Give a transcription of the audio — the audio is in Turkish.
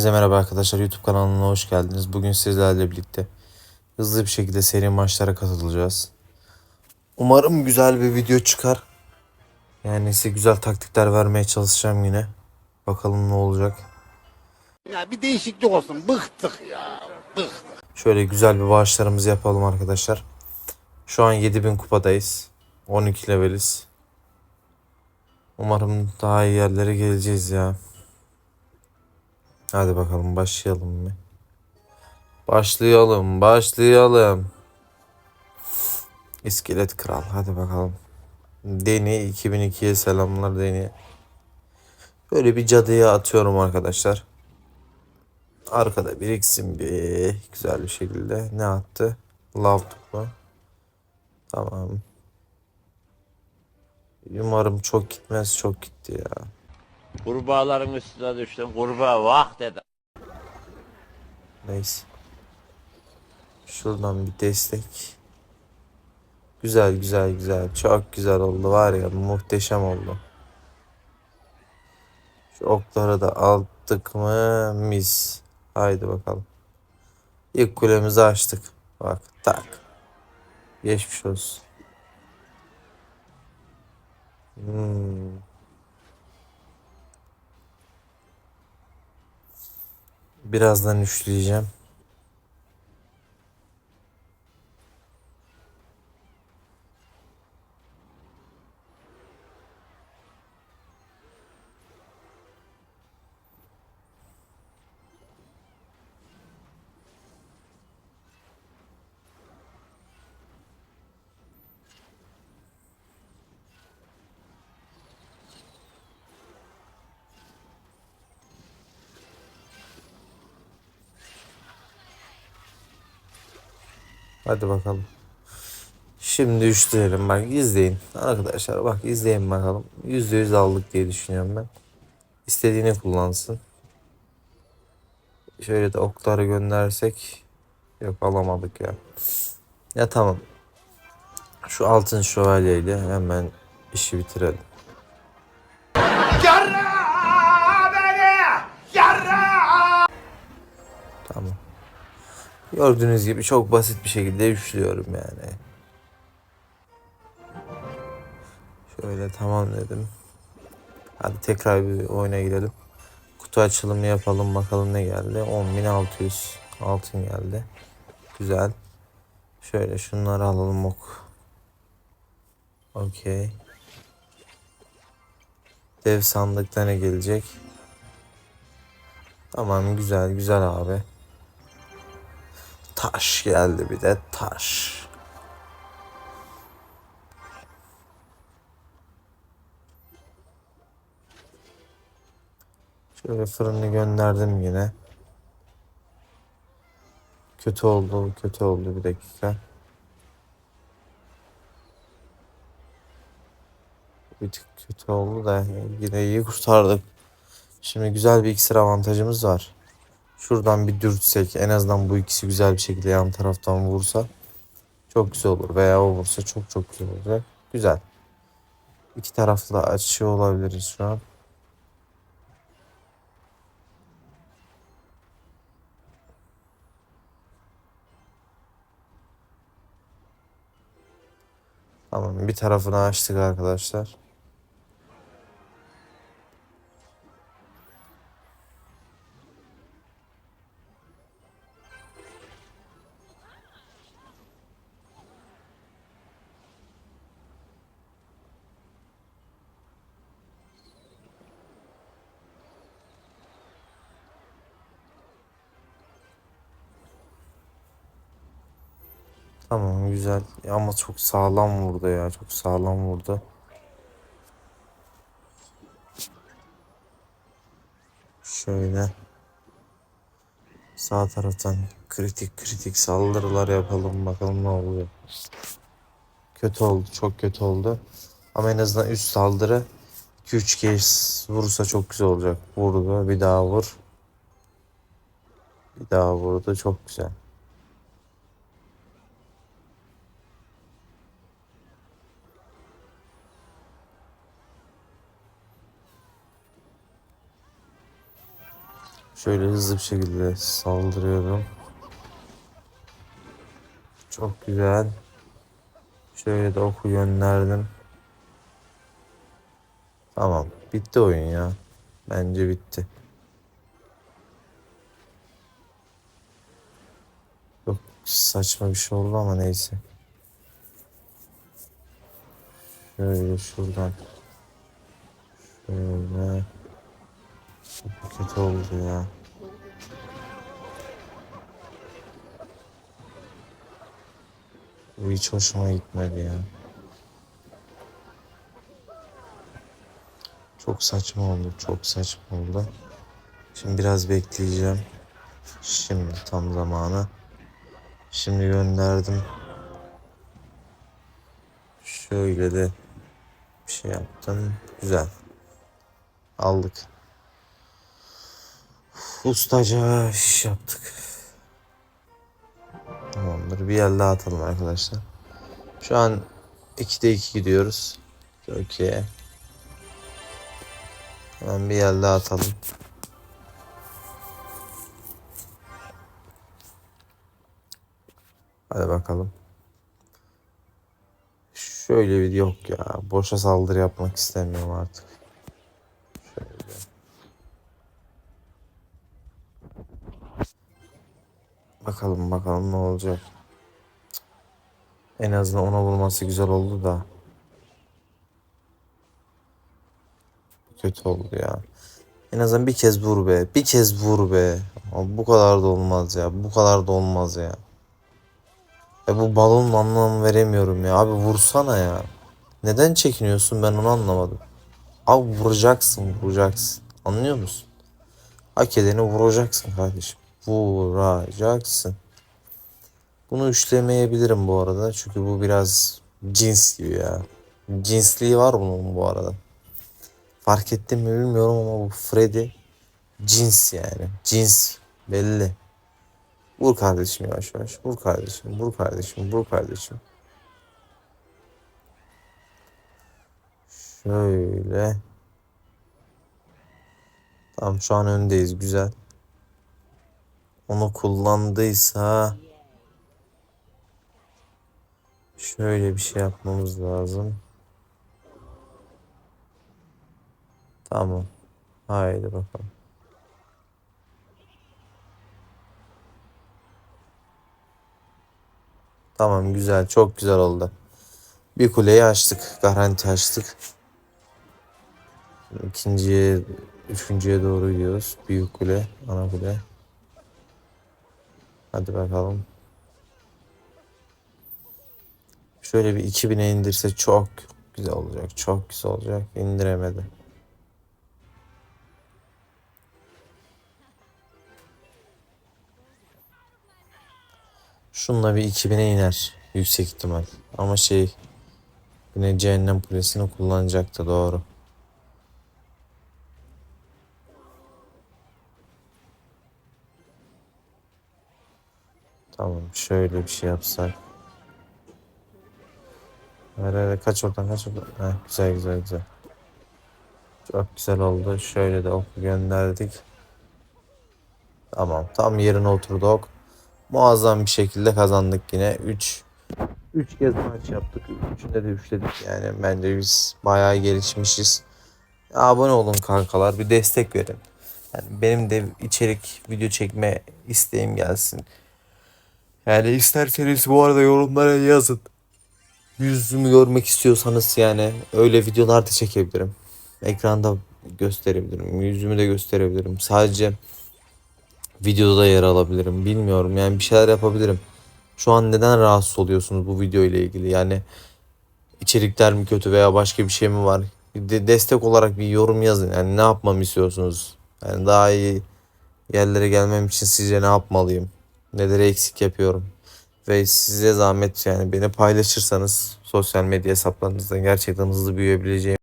Herkese merhaba arkadaşlar YouTube kanalına hoş geldiniz. Bugün sizlerle birlikte hızlı bir şekilde seri maçlara katılacağız. Umarım güzel bir video çıkar. Yani size güzel taktikler vermeye çalışacağım yine. Bakalım ne olacak. Ya bir değişiklik olsun. Bıktık ya. Bıktık. Şöyle güzel bir bağışlarımızı yapalım arkadaşlar. Şu an 7000 kupadayız. 12 leveliz. Umarım daha iyi yerlere geleceğiz ya. Hadi bakalım başlayalım mı? Başlayalım, başlayalım. İskelet Kral hadi bakalım. Deni 2002'ye selamlar Deni. Böyle bir cadıya atıyorum arkadaşlar. Arkada biriksin bir güzel bir şekilde. Ne attı? Love topu. Tamam. Umarım çok gitmez. Çok gitti ya. Kurbağaların üstüne düştüm. Kurbağa vah dedi. Neyse. Şuradan bir destek. Güzel güzel güzel. Çok güzel oldu var ya muhteşem oldu. Şu okları da attık mı mis. Haydi bakalım. İlk kulemizi açtık. Bak tak. Geçmiş olsun. Hmm. Birazdan üçleyeceğim. Hadi bakalım. Şimdi üçleyelim bak izleyin. Arkadaşlar bak izleyin bakalım. Yüzde yüz aldık diye düşünüyorum ben. İstediğini kullansın. Şöyle de okları göndersek. Yok alamadık ya. Ya tamam. Şu altın şövalyeyle hemen işi bitirelim. Tamam. Gördüğünüz gibi çok basit bir şekilde üçlüyorum yani. Şöyle tamam dedim. Hadi tekrar bir oyuna girelim. Kutu açılımı yapalım bakalım ne geldi. 10.600 altın geldi. Güzel. Şöyle şunları alalım ok. Okey. Dev sandıkta ne gelecek? Tamam güzel güzel abi. Taş geldi bir de taş. Şöyle fırını gönderdim yine. Kötü oldu, kötü oldu bir dakika. Bir tık kötü oldu da yine iyi kurtardık. Şimdi güzel bir iksir avantajımız var. Şuradan bir dürtsek en azından bu ikisi güzel bir şekilde yan taraftan vursa çok güzel olur. Veya o vursa çok çok güzel olacak. Güzel. İki taraflı açıyor olabiliriz şu an. Tamam bir tarafını açtık arkadaşlar. Tamam güzel ama çok sağlam vurdu ya çok sağlam vurdu. Şöyle sağ taraftan kritik kritik saldırılar yapalım bakalım ne oluyor. Kötü oldu çok kötü oldu. Ama en azından üst saldırı 2-3 kez vurursa çok güzel olacak. Vurdu bir daha vur. Bir daha vurdu çok güzel. Şöyle hızlı bir şekilde saldırıyorum. Çok güzel. Şöyle de oku gönderdim. Tamam. Bitti oyun ya. Bence bitti. Çok saçma bir şey oldu ama neyse. Şöyle şuradan. Şöyle. Kötü oldu ya. Bu hiç hoşuma gitmedi ya. Çok saçma oldu. Çok saçma oldu. Şimdi biraz bekleyeceğim. Şimdi tam zamanı. Şimdi gönderdim. Şöyle de bir şey yaptım. Güzel. Aldık. Ustaca iş yaptık. Tamamdır. Bir yer daha atalım arkadaşlar. Şu an 2'de 2 gidiyoruz. İyi. Hemen bir yer daha atalım. Hadi bakalım. Şöyle bir yok ya. Boşa saldırı yapmak istemiyorum artık. Şöyle. Bakalım bakalım ne olacak. En azından ona vurması güzel oldu da. Kötü oldu ya. En azından bir kez vur be. Bir kez vur be. Bu kadar da olmaz ya. Bu kadar da olmaz ya. Ya bu balonun anlamı veremiyorum ya. Abi vursana ya. Neden çekiniyorsun ben onu anlamadım. Abi vuracaksın vuracaksın. Anlıyor musun? Hak edeni vuracaksın kardeşim. Vuracaksın. Bunu üçlemeyebilirim bu arada. Çünkü bu biraz cins gibi ya. Cinsliği var bunun bu arada. Fark ettim mi bilmiyorum ama bu Freddy cins yani. Cins belli. Vur kardeşim yavaş yavaş. Vur kardeşim. Vur kardeşim. Vur kardeşim. Şöyle. Tamam şu an öndeyiz. Güzel. Onu kullandıysa şöyle bir şey yapmamız lazım. Tamam. Haydi bakalım. Tamam güzel. Çok güzel oldu. Bir kuleyi açtık. Garanti açtık. İkinciye, üçüncüye doğru gidiyoruz. Büyük kule, ana kule. Hadi bakalım. Şöyle bir 2000'e indirse çok güzel olacak. Çok güzel olacak. İndiremedi. Şununla bir 2000'e iner. Yüksek ihtimal. Ama şey yine cehennem kulesini kullanacaktı doğru. Tamam şöyle bir şey yapsak. Hayır hayır kaç oradan kaç oradan. Heh, güzel güzel güzel. Çok güzel oldu. Şöyle de oku gönderdik. Tamam tam yerine oturdu ok. Muazzam bir şekilde kazandık yine. 3 3 kez maç yaptık. Üçünde de üçledik yani. Bence biz bayağı gelişmişiz. Abone olun kankalar. Bir destek verin. Yani benim de içerik video çekme isteğim gelsin. Yani isterseniz bu arada yorumlara yazın. Yüzümü görmek istiyorsanız yani öyle videolar da çekebilirim. Ekranda gösterebilirim. Yüzümü de gösterebilirim. Sadece videoda da yer alabilirim. Bilmiyorum yani bir şeyler yapabilirim. Şu an neden rahatsız oluyorsunuz bu video ile ilgili? Yani içerikler mi kötü veya başka bir şey mi var? De destek olarak bir yorum yazın. Yani ne yapmamı istiyorsunuz? Yani daha iyi yerlere gelmem için sizce ne yapmalıyım? Neleri eksik yapıyorum? Ve size zahmet yani beni paylaşırsanız sosyal medya hesaplarınızda gerçekten hızlı büyüyebileceğim